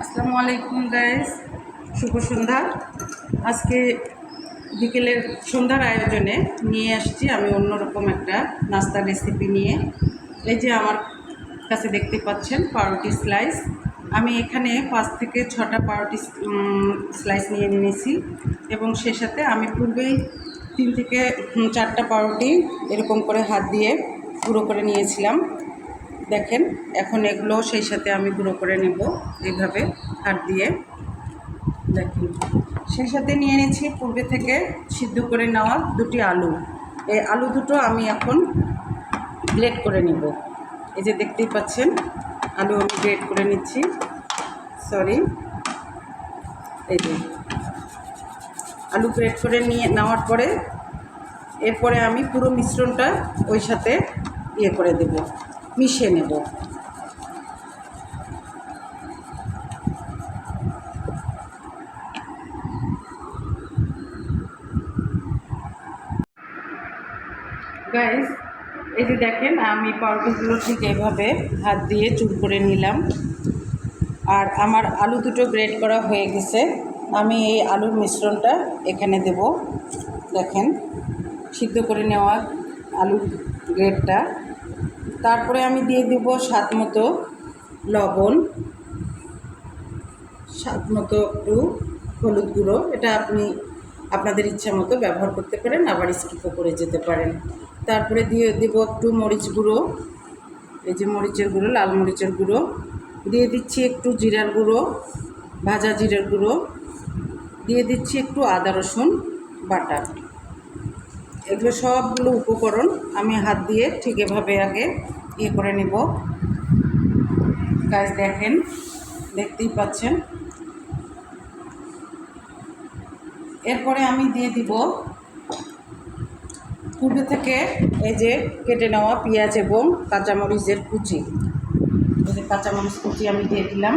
আসসালামু আলাইকুম গাইস শুভ সন্ধ্যা। আজকে বিকেলের সন্ধ্যার আয়োজনে নিয়ে আসছি আমি অন্যরকম একটা নাস্তার রেসিপি নিয়ে। এই যে আমার কাছে দেখতে পাচ্ছেন, পাউরুটি স্লাইস আমি এখানে পাঁচ থেকে ছটা পাউরুটি স্লাইস নিয়ে নিয়েছি এবং সে সাথে আমি পূর্বেই তিন থেকে চারটা পাউরুটি এরকম করে হাত দিয়ে গুঁড়ো করে নিয়েছিলাম। দেখেন, এখন এগুলো সেই সাথে আমি গুঁড়ো করে নেব এইভাবে হাত দিয়ে। দেখেন, সেই সাথে নিয়ে নিয়েছি পূর্বে থেকে সিদ্ধ করে নেওয়া দুটি আলু। এই আলু দুটো আমি এখন গ্রেট করে নেব। এই যে দেখতেই পাচ্ছেন, আলু আমি গ্রেট করে নিচ্ছি। সরি, এই যে আলু গ্রেট করে নিয়ে নেওয়ার পরে, এরপরে আমি পুরো মিশ্রণটা ওই সাথে ইয়ে করে দেব। মিশিয়ে নেব। গাইস এই যে দেখেন, আমি পাউরুটিগুলো ঠিক এইভাবে হাত দিয়ে চুর করে নিলাম। আর আমার আলু দুটো গ্রেড করা হয়ে গেছে। আমি এই আলুর মিশ্রণটা এখানে দেব। দেখেন, সিদ্ধ করে নেওয়া আলুর গ্রেডটা তারপরে আমি দিয়ে দেব স্বাদ মতো লবণ, স্বাদ মতো একটু হলুদ গুঁড়ো। এটা আপনি আপনাদের ইচ্ছা মতো ব্যবহার করতে পারেন, আবার স্কিপও করে যেতে পারেন। তারপরে দিয়ে দেবো একটু মরিচ গুঁড়ো, এই যে মরিচের গুঁড়ো, লাল মরিচের গুঁড়ো। দিয়ে দিচ্ছি একটু জিরার গুঁড়ো, ভাজা জিরার গুঁড়ো। দিয়ে দিচ্ছি একটু আদা রসুন বাটা। এগুলো সবগুলো উপকরণ আমি হাত দিয়ে ঠিক এভাবে আগে ইয়ে করে নেব। গাছ দেখেন, দেখতেই পাচ্ছেন? এরপরে আমি দিয়ে দিব পূর্বে থেকে এই যে কেটে নেওয়া পেঁয়াজ এবং কাঁচামরিচের কুচি। কাঁচামরিচ কুচি আমি দিয়ে দিলাম।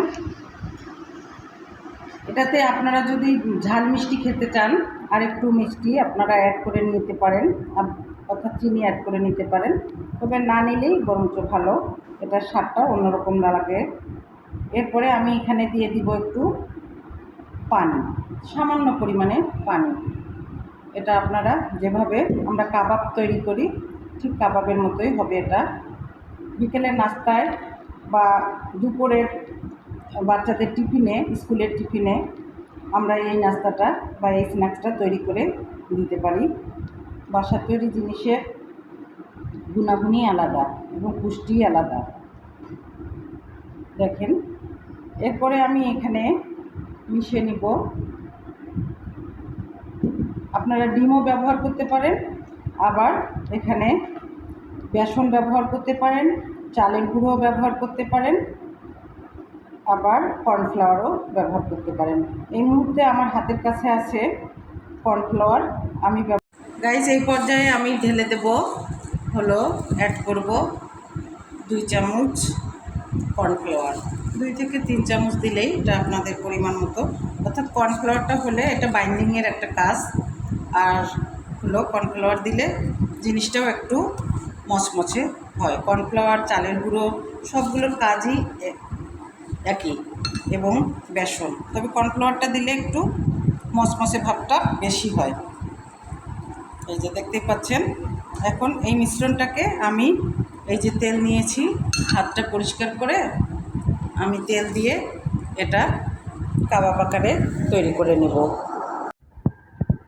এটাতে আপনারা যদি ঝাল মিষ্টি খেতে চান আর একটু মিষ্টি আপনারা অ্যাড করে নিতে পারেন অর্থাৎ চিনি অ্যাড করে নিতে পারেন। তবে না নিলেই বরঞ্চ ভালো, এটার স্বাদটা অন্যরকম লাগে। এরপরে আমি এখানে দিয়ে দিব একটু পানি, সামান্য পরিমাণে পানি। এটা আপনারা যেভাবে আমরা কাবাব তৈরি করি, ঠিক কাবাবের মতোই হবে এটা। বিকেলের নাস্তায় বা দুপুরের বাচ্চাদের টিফিনে, স্কুলের টিফিনে আমরা এই নাস্তাটা বা এই স্ন্যাক্সটা তৈরি করে দিতে পারি। বাসার তৈরি জিনিসের গুণাগুণই আলাদা এবং পুষ্টি আলাদা। দেখেন, এরপরে আমি এখানে মিশিয়ে নিব। আপনারা ডিমও ব্যবহার করতে পারেন, আবার এখানে বেসন ব্যবহার করতে পারেন, চালের গুঁড়োও ব্যবহার করতে পারেন। আবার কর্নফ্লাওয়ারও ব্যবহার করতে পারেন। এই মুহূর্তে আমার হাতের কাছে আছে কর্নফ্লাওয়ার। আমি গাইজ এই পর্যায়ে আমি ঢেলে দেব। হলো অ্যাড করব দুই চামচ কর্নফ্লাওয়ার। দুই থেকে তিন চামচ দিলেই এটা আপনাদের পরিমাণ মতো। অর্থাৎ কর্নফ্লাওয়ারটা হলে এটা বাইন্ডিংয়ের একটা কাজ। আর হলো, কর্নফ্লাওয়ার দিলে জিনিসটাও একটু মচমচে হয়। কর্নফ্লাওয়ার, চালের গুঁড়ো, সবগুলোর কাজই একই এবং বেসন। তবে কর্নফ্লাওয়ারটা দিলে একটু মচমচে ভাবটা বেশি হয়। এই যে দেখতে পাচ্ছেন, এখন এই মিশ্রণটাকে আমি এই যে তেল নিয়েছি, হাতটা পরিষ্কার করে আমি তেল দিয়ে এটা কাবাব আকারে তৈরি করে নেব।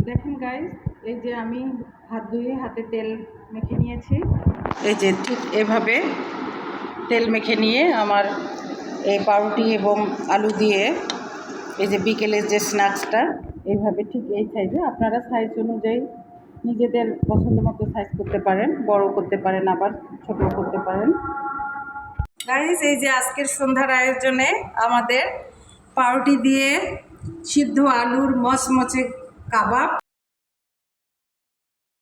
দেখুন গাইস এই যে আমি হাত ধুয়ে হাতে তেল মেখে নিয়েছি। এই যে ঠিক এভাবে তেল মেখে নিয়ে আমার এই পাউরুটি এবং আলু দিয়ে এই যে বিকেলের যে স্ন্যাক্সটা, এইভাবে ঠিক এই সাইজে আপনারা সাইজ অনুযায়ী নিজেদের পছন্দ মতো সাইজ করতে পারেন বড় করতে পারেন, আবার ছোট করতে পারেন। গাইজ এই যে আজকের সন্ধ্যার আয়োজনে আমাদের পাউরুটি দিয়ে সিদ্ধ আলুর মচমচে কাবাব।